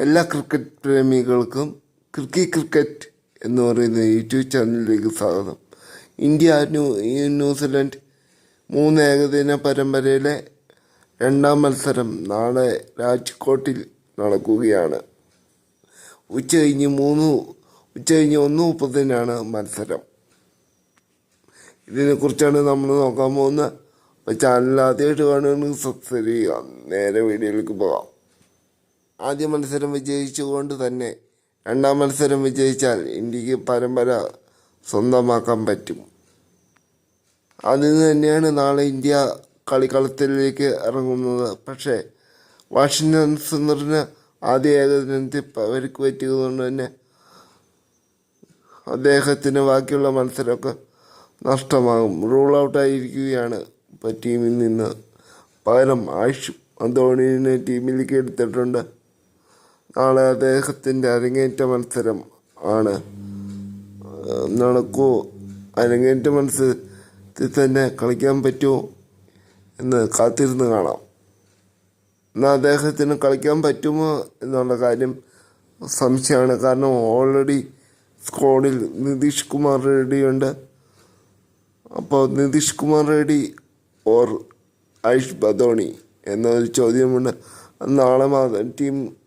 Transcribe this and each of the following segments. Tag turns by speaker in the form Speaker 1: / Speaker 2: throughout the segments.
Speaker 1: എല്ലാ cricket പ്രേമികൾക്കും ക്രിക്കി cricket എന്ന് പറയുന്ന യൂട്യൂബ് ചാനലിലേക്ക് സ്വാഗതം. ഇന്ത്യ ന്യൂ ന്യൂസിലൻഡ് മൂന്ന് ഏകദിന പരമ്പരയിലെ രണ്ടാം മത്സരം നാളെ രാജ്കോട്ടിൽ നടക്കുകയാണ്. ഉച്ച കഴിഞ്ഞ് മൂന്ന് ഉച്ച കഴിഞ്ഞ് ഒന്ന് മുപ്പതിനാണ് മത്സരം. ഇതിനെക്കുറിച്ചാണ് നമ്മൾ നോക്കാൻ പോകുന്നത്. അപ്പോൾ ചാനൽ ആദ്യമായിട്ട് കാണുകയാണെങ്കിൽ സബ്സ്ക്രൈബ് ചെയ്യുക. നേരെ വീഡിയോയിലേക്ക് പോകാം. ആദ്യ മത്സരം വിജയിച്ചുകൊണ്ട് തന്നെ രണ്ടാം മത്സരം വിജയിച്ചാൽ ഇന്ത്യയ്ക്ക് പരമ്പര സ്വന്തമാക്കാൻ പറ്റും. അതിന് തന്നെയാണ് നാളെ ഇന്ത്യ കളിക്കളത്തിലേക്ക് ഇറങ്ങുന്നത്. പക്ഷേ വാഷിങ്ടൺ സുന്ദറിന് ആദ്യ ഏകദിനത്തിൽ പരിക്ക് പറ്റിയതുകൊണ്ട് തന്നെ അദ്ദേഹത്തിന് ബാക്കിയുള്ള മത്സരമൊക്കെ നഷ്ടമാകും. റൂൾ ഔട്ടായിരിക്കുകയാണ് ഇപ്പോൾ ടീമിൽ നിന്ന്. പകരം ആയുഷ് അന്തോണിനെ ടീമിലേക്ക് എടുത്തിട്ടുണ്ട്. നാളെ അദ്ദേഹത്തിന്റെ അരങ്ങേറ്റ മത്സരം ആണ്. ഏഹ് നടക്കുമോ അരങ്ങേറ്റ മത്സരത്തിൽ തന്നെ കളിക്കാൻ പറ്റുമോ എന്ന് കാത്തിരുന്ന് കാണാം. എന്നാൽ അദ്ദേഹത്തിന് കളിക്കാൻ പറ്റുമോ എന്നുള്ള കാര്യം സംശയമാണ്. കാരണം ഓൾറെഡി സ്ക്വാഡിൽ നിതീഷ് കുമാർ റെഡ്ഡിയുണ്ട് അപ്പോൾ നിതീഷ് കുമാർ റെഡി ഓർ ആയുഷ് ബദോണി എന്നൊരു ചോദ്യമുണ്ട്. നാളെ ടീം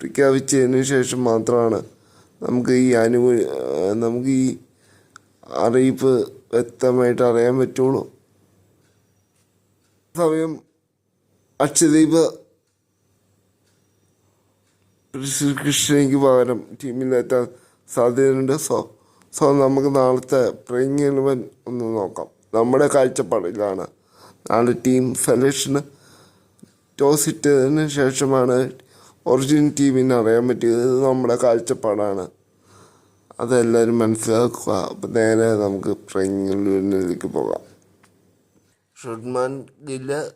Speaker 1: പ്രഖ്യാപിച്ചതിന് ശേഷം മാത്രമാണ് നമുക്ക് ഈ അനുഭവ നമുക്ക് ഈ അറിയിപ്പ് വ്യക്തമായിട്ട് അറിയാൻ പറ്റുള്ളൂ. സമയം അക്ഷദീപ് ശ്രീകൃഷ്ണയ്ക്ക് പകരം ടീമിലെത്താൻ സാധ്യതയുണ്ട്. സോ സോ നമുക്ക് നാളത്തെ പ്ലേയിങ് ഇലവൻ ഒന്ന് നോക്കാം. നമ്മുടെ കാഴ്ചപ്പാടിലാണ്. നാളെ ടീം സെലക്ഷന് ടോസ് ഇട്ടതിന് ശേഷമാണ് ഒറിജിനൽ ടീമിന് അറിയാൻ പറ്റിയത് നമ്മുടെ കാഴ്ചപ്പാടാണ്. അതെല്ലാവരും മനസ്സിലാക്കുക. അപ്പം നേരെ നമുക്ക് പ്ലേയിങ് പോകാം. ഷുഡ്മാൻ ഗില്ല്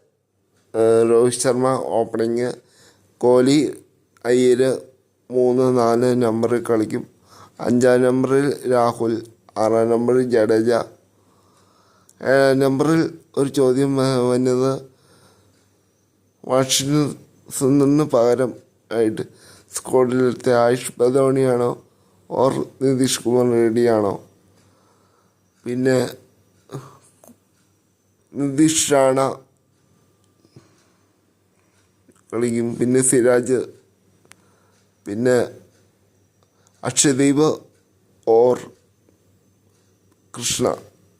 Speaker 1: രോഹിത് ശർമ്മ ഓപ്പണിങ്. കോഹ്ലി അയ്യർ മൂന്ന് നാല് നമ്പറിൽ കളിക്കും. അഞ്ചാം നമ്പറിൽ രാഹുൽ ആറാം നമ്പറിൽ ജഡേജ. ഏഴാം നമ്പറിൽ ഒരു ചോദ്യം വന്നത് വാഷിംഗ്ടൺ നിന്ന് പകരം ആയിട്ട് സ്ക്വാഡിലെത്തിയ ആയുഷ് ബദോണിയാണോ ഓർ നിതീഷ് കുമാർ റെഡ്ഡിയാണോ? പിന്നെ നിതീഷ് റാണ കളിക്കും. പിന്നെ സിരാജ്. പിന്നെ അക്ഷദീപ് ഓർ കൃഷ്ണ.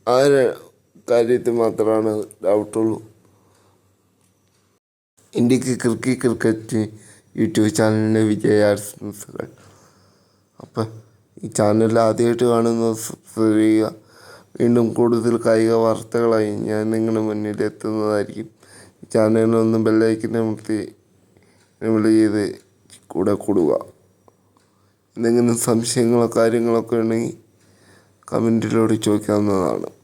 Speaker 1: ആ കാര്യത്തിൽ മാത്രമാണ് ഡൗട്ടുള്ളൂ ഇന്ത്യയ്ക്ക് ക്രിക്കറ്റ് ക്രിക്കറ്റ് യൂട്യൂബ് ചാനലിന്റെ വിജയാശംസകൾ അപ്പം ഈ ചാനൽ ആദ്യമായിട്ട് കാണുന്ന സബ്സ്ക്രൈബ് ചെയ്യുക വീണ്ടും കൂടുതൽ കായിക വാർത്തകളായി ഞാൻ നിങ്ങളുടെ മുന്നിൽ എത്തുന്നതായിരിക്കും. ചാനലിനൊന്ന് ബെല്ലൈക്കിനെ മുട്ടി എനേബിൾ ചെയ്ത് കൂടെ കൂടുക. എന്തെങ്കിലും സംശയങ്ങളോ കാര്യങ്ങളൊക്കെ ഉണ്ടെങ്കിൽ കമന്റിലൂടെ ചോദിക്കാവുന്നതാണ്.